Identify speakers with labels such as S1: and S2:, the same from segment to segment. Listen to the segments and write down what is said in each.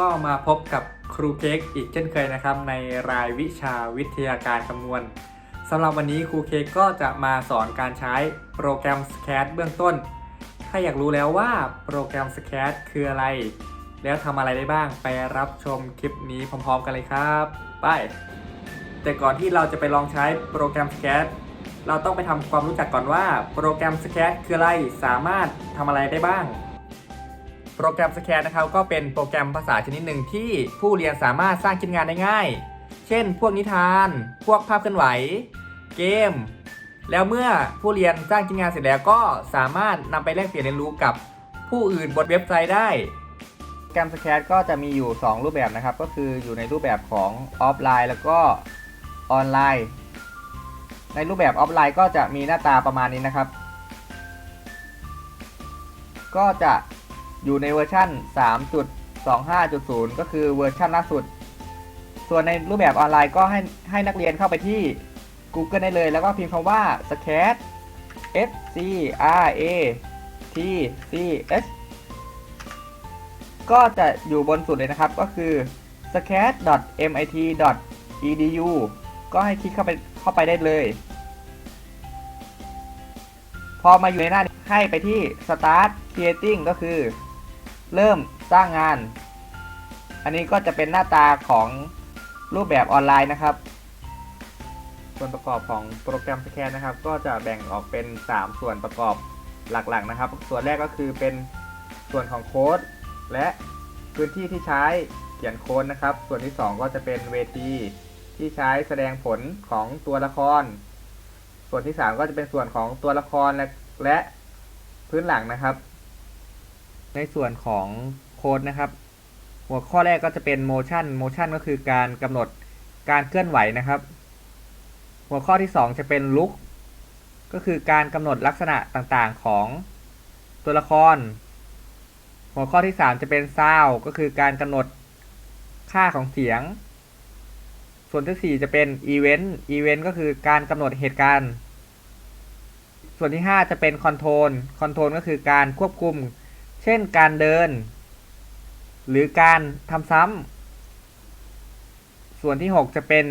S1: ก็มาพบกับครูเค้กอีกเช่นเคยนะครับ ในรายวิชาวิทยาการคำนวณสำหรับวันนี้ครูเค้กก็จะมาสอนการใช้โปรแกรม SCAD เบื้องต้น ถ้าอยากรู้แล้วว่าโปรแกรม SCAD คืออะไร แล้วทำอะไรได้บ้างไปรับชมคลิปนี้พร้อมๆกันเลยครับไปแต่ก่อนที่เราจะไปลองใช้โปรแกรม SCAD เราต้องไปทำความรู้จักก่อนว่าโปรแกรม SCAD คืออะไรสามารถทำอะไรได้บ้าง โปรแกรม SCAD นะครับก็เป็นโปรแกรมภาษาชนิดหนึ่งที่ผู้เรียนสามารถสร้างชิ้นงานได้ง่าย เช่น พวกนิทาน พวกภาพเคลื่อนไหว เกม แล้วเมื่อผู้เรียนสร้างชิ้นงานเสร็จแล้วก็สามารถนำไปแลกเปลี่ยนเรียนรู้กับผู้อื่นบนเว็บไซต์ได้โปรแกรม SCAD ก็จะมีอยู่ 2 รูปแบบนะครับ ก็คืออยู่ในรูปแบบของออฟไลน์แล้วก็ออนไลน์ ในรูปแบบออฟไลน์ก็จะมีหน้าตาประมาณนี้นะครับ ก็จะ อยู่ในเวอร์ชัน3.25.0 ก็คือเวอร์ชันล่าสุด ส่วนในรูปแบบออนไลน์ก็ให้ให้นักเรียนเข้าไปที่ Google ได้เลย แล้วก็พิมพ์คำว่า SCAD S C R A T C H ก็จะอยู่บนสุดเลยนะครับก็คือ scad.mit.edu ก็ให้คลิกเข้าไปเข้าไปได้เลย พอมาอยู่ในหน้านี้ให้ไปที่ start creating ก็คือ เริ่มสร้างงาน อันนี้ก็จะเป็นหน้าตาของรูปแบบออนไลน์นะครับ ส่วนประกอบของโปรแกรม SCAD นะครับ ก็จะแบ่งออกเป็น 3 ส่วนประกอบหลักๆนะครับ ส่วนแรกก็คือเป็นส่วนของโค้ด และพื้นที่ที่ใช้เขียนโค้ดนะครับ ส่วนที่ 2 ก็จะเป็นเวทีที่ใช้แสดงผลของตัวละคร ส่วนที่ 3 ก็จะเป็นส่วนของตัวละครและและพื้นหลังนะครับ ในส่วนของโค้ดนะครับ หัวข้อแรกก็จะเป็น motion motion ก็คือการกำหนดการเคลื่อนไหวนะครับ หัวข้อที่ 2 จะเป็น look ก็คือการกำหนดลักษณะต่างๆของตัวละคร หัวข้อที่ 3 จะเป็น sound ก็คือการกำหนดค่าของเสียง ส่วนที่ 4 จะเป็น event event ก็คือการกำหนดเหตุการณ์ ส่วนที่ 5 จะเป็น control control ก็คือการควบคุม เช่นการเดิน หรือการทำซ้ำส่วนที่ 6 จะเป็น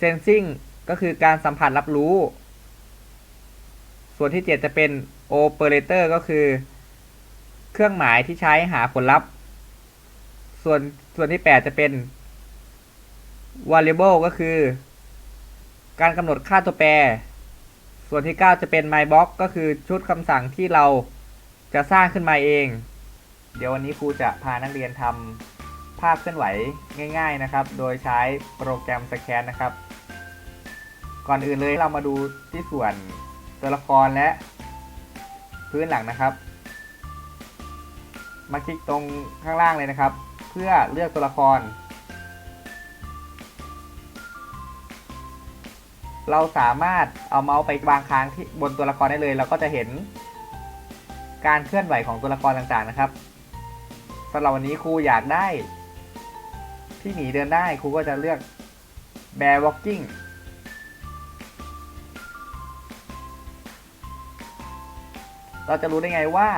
S1: sensing ก็คือการสัมผัสรับรู้ ส่วนที่ 7 จะเป็น operator ก็คือ เครื่องหมายที่ใช้หาผลลัพธ์ ส่วนส่วนที่ 8 จะเป็น variable ก็คือ การกำหนดค่าตัวแปร ส่วนที่ 9 จะเป็น mybox ก็คือชุดคำสั่งที่เรา จะสร้างขึ้นมาเอง เดี๋ยววันนี้ครูจะพานักเรียนทำภาพเคลื่อนไหวง่าย ๆนะครับ โดยใช้โปรแกรม SCAN นะครับ ก่อนอื่นเลยเรามาดูที่ส่วนตัวละครและพื้นหลังนะครับ มาคลิกตรงข้างล่างเลยนะครับ เพื่อเลือกตัวละคร เราสามารถเอาเมาส์ไปวางค้างที่บนตัวละครได้เลย เราก็จะเห็น การเคลื่อนไหวของตัวละครต่างๆนะครับสำหรับวันนี้ครูอยากได้ ที่หนีเดินได้ครูก็จะเลือก bear walking เราจะรู้ได้ไงว่า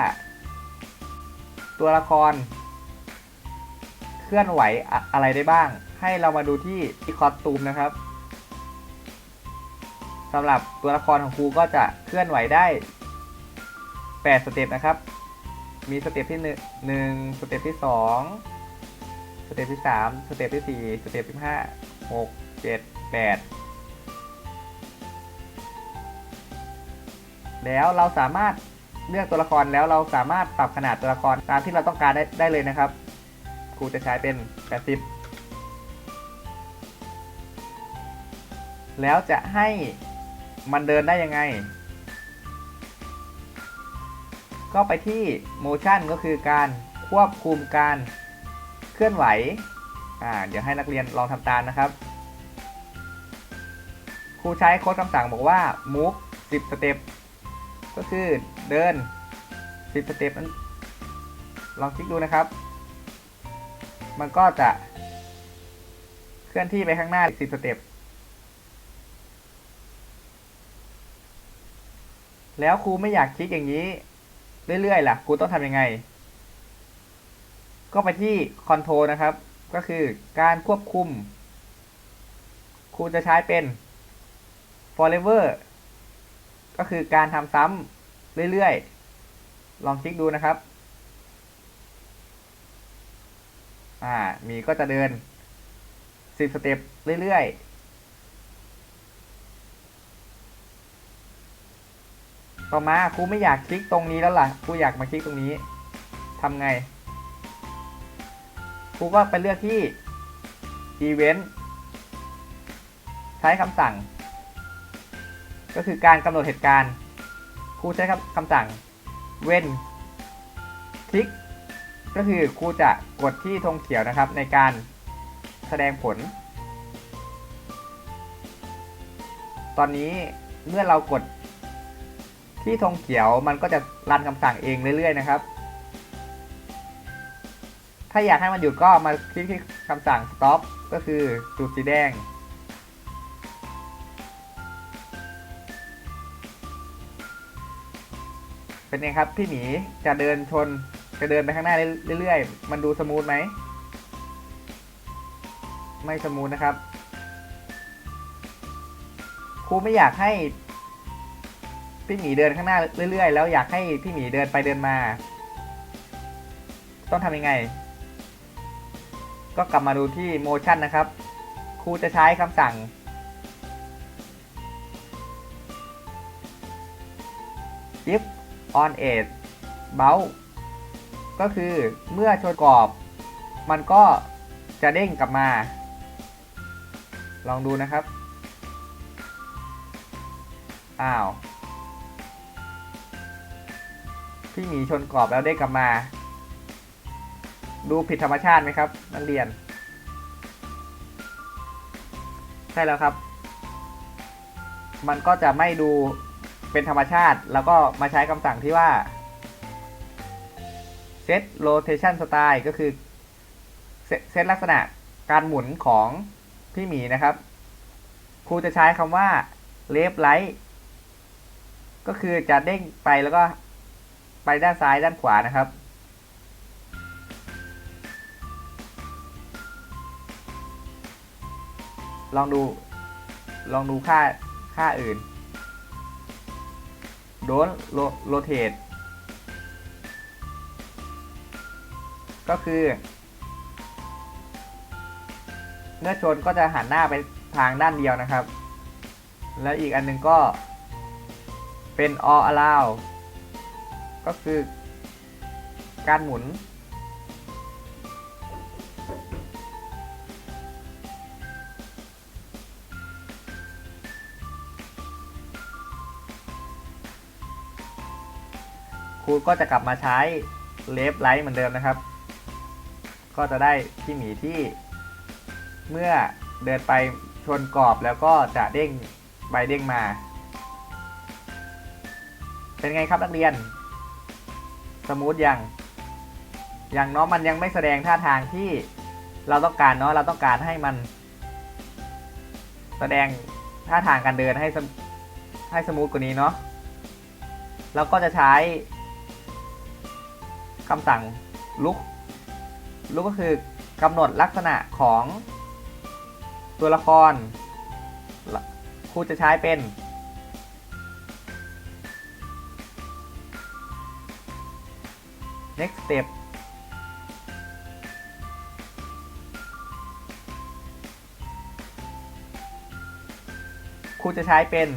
S1: ตัวละคร เคลื่อนไหวอะอะไรได้บ้าง ให้เรามาดูที่ที่คอสตูมนะครับสำหรับตัวละครของครูก็จะเคลื่อนไหวได้ 8สเต็ปนะครับ มีสเต็ปที่1 1สเต็ปที่ 2 สเต็ปที่ 3 สเต็ปที่ 4 สเต็ปที่ 5 6 7 8 แล้วเราสามารถเลือกตัวละครแล้วเราสามารถปรับขนาดตัวละครตามที่เราต้องการได้ได้เลยนะครับ ครูจะใช้เป็น 80 แล้วจะให้มันเดินได้ยังไง ก็ไปที่ motion ก็คือการควบคุมการเคลื่อนไหวอ่าเดี๋ยวให้นักเรียนลองทำตามนะครับ ครูใช้โค้ดคำสั่งบอกว่า move 10สเต็ปก็คือเดิน 10สเต็ปนั้นลองคลิกดูนะครับ มันก็จะเคลื่อนที่ไปข้างหน้า 10สเต็ปแล้วครูไม่อยากคลิกอย่างนี้ เรื่อยๆล่ะครูต้องทำยังไง ก็ไปที่ Control นะครับ ก็คือการควบคุม ครูจะใช้เป็น forever ก็คือการทำซ้ำเรื่อยๆ ลองคลิกดูนะครับ อ่า มีก็จะเดิน 10 สเต็ปเรื่อยๆ ต่อมาครูไม่อยากคลิกตรงนี้แล้วล่ะครูอยากมาคลิกตรงนี้ทำไงครูก็ไปเลือกที่ Event ใช้คำสั่ง ก็คือการกำหนดเหตุการณ์ครูใช้คำคำสั่ง when คลิก ก็คือครูจะกดที่ธงเขียวนะครับ ในการแสดงผล ตอนนี้เมื่อเรากด ที่ธงเขียวมันก็จะรันคำสั่งเองเรื่อยๆนะครับ ถ้าอยากให้มันหยุดก็มาคลิกที่คำสั่ง stop ก็คือจุดสีแดง เป็นไงครับพี่หมีจะเดินชนจะเดินไปข้างหน้าเรื่อยๆ มันดูสมูทไหม ไม่สมูทนะครับครูไม่อยากให้ พี่หมีเดินข้างหน้าเรื่อย ๆ แล้วอยากให้พี่หมีเดินไปเดินมา ต้องทำยังไง ก็กลับมาดูที่ motion นะครับ ครูจะใช้คำสั่ง if on edge bounce ก็คือเมื่อชนกรอบ มันก็จะเด้งกลับมา ลองดูนะครับ อ้าว พี่หมีชนกรอบแล้วเด้งกลับมา ดูผิดธรรมชาติไหมครับ นักเรียน ใช่แล้วครับ มันก็จะไม่ดูเป็นธรรมชาติ แล้วก็มาใช้คำสั่งที่ว่า set rotation style ก็คือเซเซตลักษณะการหมุนของพี่หมีนะครับ ครูจะใช้คำว่า left right ก็คือจะเด้งไปแล้วก็ ไปด้านซ้ายด้านขวานะครับ ลองดู ลองดูค่า ค่าอื่น โดนโรเทตก็คือ เมื่อชนก็จะหันหน้าไปทางด้านเดียวนะครับ แล้วอีกอันหนึงก็เป็น all allow ก็คือการหมุน ครูก็จะกลับมาใช้เลฟไลท์เหมือนเดิมนะครับ ก็จะได้พี่หมีที่เมื่อเดินไปชนกรอบแล้วก็จะเด้งใบเด้งมา เป็นไงครับนักเรียน สมูทยังอย่างเนาะมันยังไม่แสดงท่าทางที่เราต้องการเนาะเราต้องการให้มัน แสดงท่าทางการเดินให้ให้สมูทกว่านี้เนาะเราก็จะใช้คำสั่ง look look ก็คือกำหนดลักษณะของตัวละครครูจะใช้เป็น next step ครูจะใช้เป็น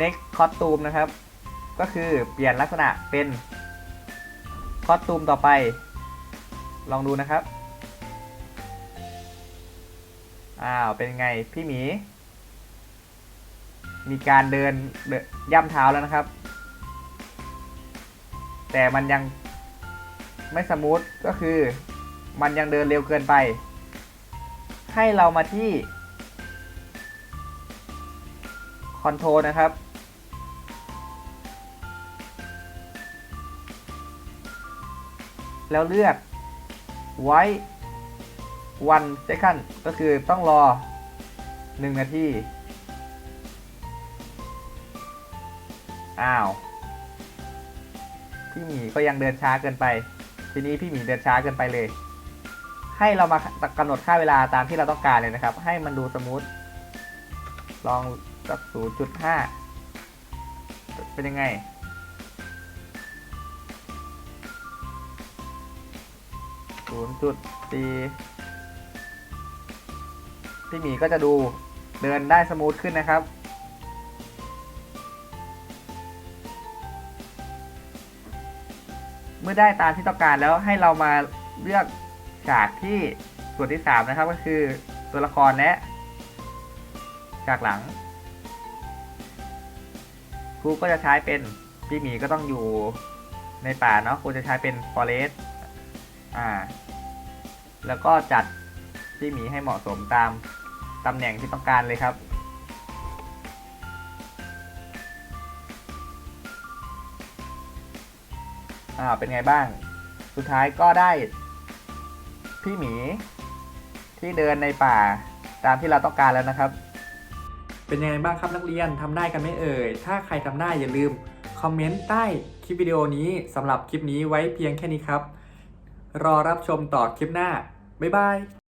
S1: next costume นะครับ ก็คือเปลี่ยนลักษณะเป็นคอสตูมต่อไป ลองดูนะครับ อ้าว เป็นไงพี่หมี มีการเดินเดินย่ำเท้าแล้วนะครับ แต่มันยัง ไม่สมูทก็คือมันยังเดินเร็วเกินไป ให้เรามาที่คอนโทรนะครับ แล้วเลือกไว้ one second ก็คือต้องรอ 1 นาที อ้าว พี่หมีก็ยังเดินช้าเกินไป ทีนี้พี่หมีเดินช้าเกินไปเลย ให้เรามากำหนดค่าเวลาตามที่เราต้องการเลยนะครับ ให้มันดูสมูทลองสักศูนย์จุดห้าเป็นยังไง ศูนย์จุดสี่พี่หมีก็จะดูเดินได้สมูทขึ้นนะครับ เมื่อได้ตามที่ต้องการแล้วให้เรามาเลือกฉากที่ส่วนที่ 3 นะครับ ก็คือตัวละครและฉากหลังครูก็จะใช้เป็นพี่หมีก็ต้องอยู่ในป่าเนาะครูจะใช้เป็น forest อ่า แล้วก็จัดพี่หมีให้เหมาะสมตามตำแหน่งที่ต้องการเลยครับ อ่าเป็นไงบ้าง สุดท้ายก็ได้ พี่หมี ที่เดินในป่าตามที่เราต้องการแล้วนะครับ เป็นยังไงบ้างครับนักเรียนทำได้กันไหมเอ่ย ถ้าใครทำได้อย่าลืมคอมเมนต์ใต้คลิปวิดีโอนี้สำหรับคลิปนี้ไว้เพียงแค่นี้ครับ รอรับชมต่อคลิปหน้า บ๊ายบาย